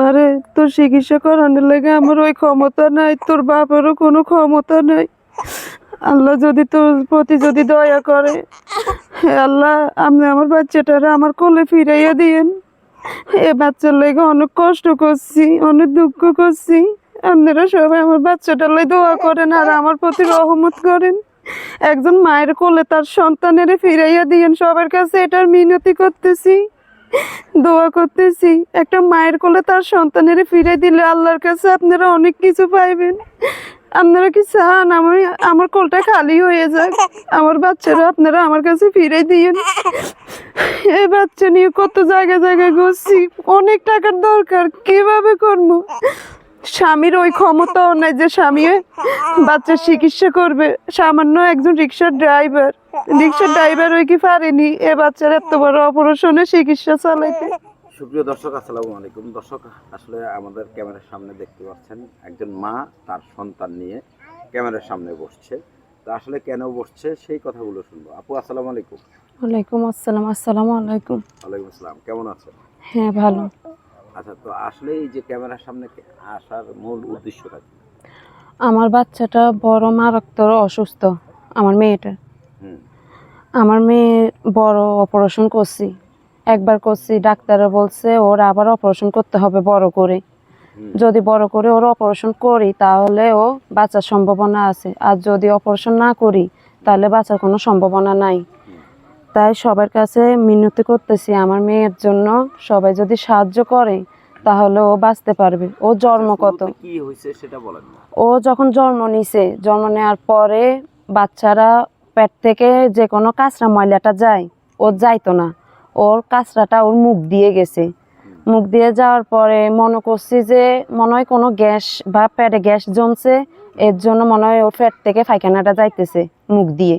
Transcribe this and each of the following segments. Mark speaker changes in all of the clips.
Speaker 1: মারে তোর চিকিৎসা করানোর লেগে আমার ওই ক্ষমতা নাই, তোর বাপেরও কোনো ক্ষমতা নাই। আল্লাহ যদি তোর প্রতি যদি দয়া করে, হে আল্লাহ, আপনি আমার বাচ্চাটারে আমার কোলে ফিরাইয়া দিয়েন। এ বাচ্চার লেগে অনেক কষ্ট করছি, অনেক দুঃখ করছি। আপনারা সবাই আমার বাচ্চাটার লাই দোয়া করেন আর আমার প্রতি রহমত করেন। একজন মায়ের কোলে তার সন্তানের ফিরাইয়া দিয়েন, সবার কাছে এটার মিনতি করতেছি। দোয়া করতেছি, একটা মায়ের কোলে তার সন্তানের ফিরে দিলে আল্লাহর কাছে আপনারা অনেক কিছু পাইবেন। আপনারা কি চান আমি, আমার কোলটা খালি হয়ে যাক? আমার বাচ্চারা আপনারা আমার কাছে ফিরে দিয়েন। এই বাচ্চা নিয়ে কত জায়গায় জায়গায় ঘুরছি, অনেক টাকার দরকার, কীভাবে করব? স্বামীর ওই ক্ষমতাও নাই যে স্বামী বাচ্চার চিকিৎসা করবে। সামান্য একজন রিক্সার ড্রাইভার। রিক্সার ড্রাইভার ওই কি পারেনি? এ বাচ্চার এত বড় অপারেশনে চিকিৎসা চালাইতে।
Speaker 2: সুপ্রিয় দর্শক আসসালামু আলাইকুম। দর্শক আসলে আমাদের ক্যামেরার সামনে দেখতে পাচ্ছেন একজন মা তার সন্তান নিয়ে ক্যামেরার সামনে বসছে। তো আসলে কেন বসছে? সেই কথাগুলো শুনব। আপু আসসালামু আলাইকুম।
Speaker 1: ওয়ালাইকুম আসসালাম। আসসালামু আলাইকুম।
Speaker 2: ওয়ালাইকুম আসসালাম। কেমন আছেন?
Speaker 1: হ্যাঁ ভালো।
Speaker 2: আচ্ছা তো আসলে এই যে ক্যামেরার সামনে আসার মূল উদ্দেশ্যটা কি?
Speaker 1: আমার বাচ্চাটা বড় মারাত্মক অসুস্থ আমার মেয়েটা। আমার মেয়ে বড় অপারেশন করছি একবার করছি ডাক্তাররা বলছে ওর আবার অপারেশন করতে হবে বড় করে। যদি বড় করে ওর অপারেশন করি তাহলে ও বাঁচার সম্ভাবনা আছে। আর যদি অপারেশন না করি তাহলে বাঁচার কোনো সম্ভাবনা নাই। তাই সবার কাছে মিনতি করতেছি আমার মেয়ের জন্য। সবাই যদি সাহায্য করে তাহলে ও বাঁচতে পারবে। ও জন্ম কত?
Speaker 2: কি হয়েছে সেটা বলেন
Speaker 1: ও যখন জন্ম নিছে জন্ম নেওয়ার পরে বাচ্চারা পেট থেকে যে কোনো কাঁচরা ময়লাটা যায় ও যাইতো না। ওর কাঁচরাটা ওর মুখ দিয়ে গেছে। মুখ দিয়ে যাওয়ার পরে মনে করছি যে মনে হয় কোনো গ্যাস বা পেটে গ্যাস জমছে এর জন্য মনে হয় ওর পেট থেকে পায়খানাটা যাইতেছে মুখ দিয়ে।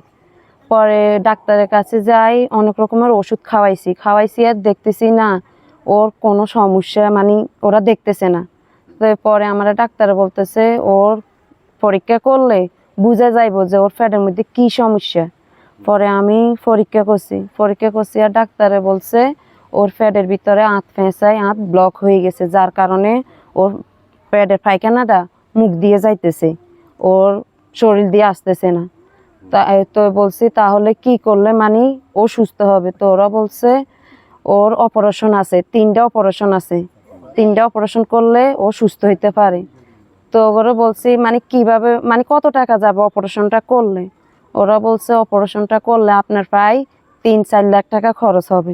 Speaker 1: পরে ডাক্তারের কাছে যাই, অনেক রকমের ওষুধ খাওয়াইছি। খাওয়াইছি আর দেখতেছি না, ওর কোনো সমস্যা মানে ওরা দেখতেছে না। পরে আমরা ডাক্তার বলতেছে, ওর পরীক্ষা করলে বোঝা যাইব যে ওর ফ্যাটের মধ্যে কি সমস্যা। পরে আমি পরীক্ষা করছি। পরীক্ষা করছি আর ডাক্তারে বলছে, ওর ফ্যাটের ভিতরে আঁত ফেঁসায় আঁত ব্লক হয়ে গেছে, যার কারণে ওর প্যাডের পায়খানাটা মুখ দিয়ে যাইতেছে। ওর শরীর দিয়ে আসতেছে না। তা তো বলছি, তাহলে কি করলে? মানে ও সুস্থ হবে। তো ওরা বলছে, ওর অপারেশন আছে, তিনটা অপারেশন আছে। তিনটা অপারেশন করলে ও সুস্থ হইতে পারে। তো ওরা বলছি মানে কীভাবে মানে কত টাকা যাবে অপারেশনটা করলে? ওরা বলছে, অপারেশনটা করলে আপনার প্রায় তিন, চার লাখ টাকা খরচ হবে।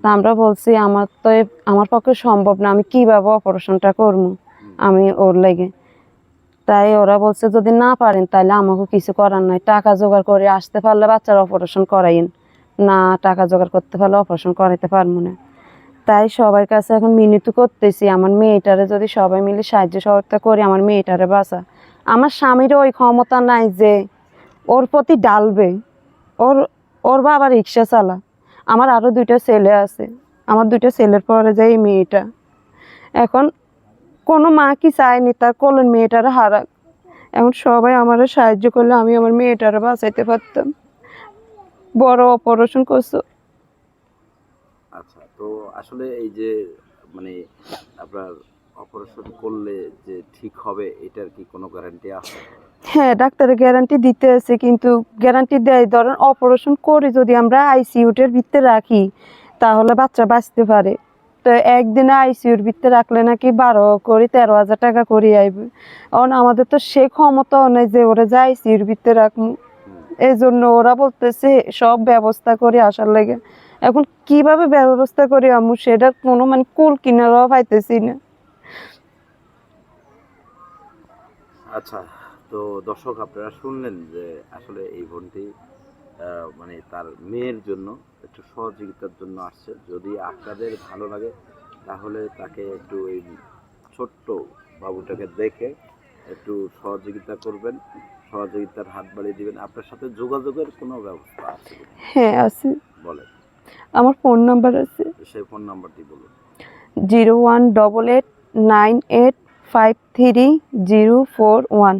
Speaker 1: তা আমরা বলছি, আমার তো আমার পক্ষে সম্ভব না, আমি কীভাবে অপারেশনটা করব? আমি ওর লেগে। তাই ওরা বলছে, যদি না পারেন তাহলে আমাকে কিছু করার নাই। টাকা জোগাড় করে আসতে পারলে বাচ্চার অপারেশন করাইন না, টাকা জোগাড় করতে পারলে অপারেশন করাইতে পারব না। তাই সবার কাছে এখন মিনতি করতেছি, আমার মেয়েটারে যদি সবাই মিলে সাহায্য সহায়তা করি, আমার মেয়েটারে বাঁচা। আমার স্বামীরও ওই ক্ষমতা নাই যে ওর প্রতি ডালবে। ওর ওর বাবা রিক্সা চালা আমার আরও দুইটা ছেলে আছে। আমার দুইটা ছেলের পরে যায় এই মেয়েটা। এখন কোনো মা কি চায়নি তার কোলের মেয়েটার হারাক। এখন সবাই আমার সাহায্য করলে আমি আমার মেয়েটারে বাঁচাইতে পারতাম। বড় অপারেশন করছ।
Speaker 2: আচ্ছা তো আসলে এই যে মানে আপনার অপারেশন করলে যে ঠিক হবে এটার কি কোনো গ্যারান্টি আছে?
Speaker 1: হ্যাঁ ডাক্তারের গ্যারান্টি দিতে আছে কিন্তু গ্যারান্টি দেয় ধরেন অপারেশন করে যদি আমরা আইসিইউটের ভিতরে রাখি তাহলে বাচ্চা বাঁচতে পারে। তো একদিনে আইসিইউর ভিতরে রাখলে নাকি বারো করে, তেরো হাজার টাকা করে আইবে। কারণ আমাদের তো সে ক্ষমতাও নেই যে ওরা যে আইসিইউর ভিতরে রাখব। এই জন্য ওরা বলতেছে, সব ব্যবস্থা করে আসার লাগে। এখন কীভাবে ব্যবস্থা করি আমি সেটার কোনো মানে কুল কিনারাও পাইতেছি না।
Speaker 2: আচ্ছা তো দর্শক আপনারা শুনলেন যে আসলে এই বোনটি মানে তার মেয়ের জন্য একটু সহযোগিতার জন্য আসছে। যদি আপনাদের ভালো লাগে তাহলে তাকে একটু এই ছোট্ট বাবুটাকে দেখে একটু সহযোগিতা করবেন সহযোগিতার হাত বাড়িয়ে দিবেন। আপনার সাথে যোগাযোগের কোনো ব্যবস্থা আছে
Speaker 1: হ্যাঁ আছে।
Speaker 2: বলেন।
Speaker 1: আমার ফোন নাম্বার আছে।
Speaker 2: সেই ফোন নাম্বারটি বলুন।
Speaker 1: Zero one double eight nine eight five three zero four one.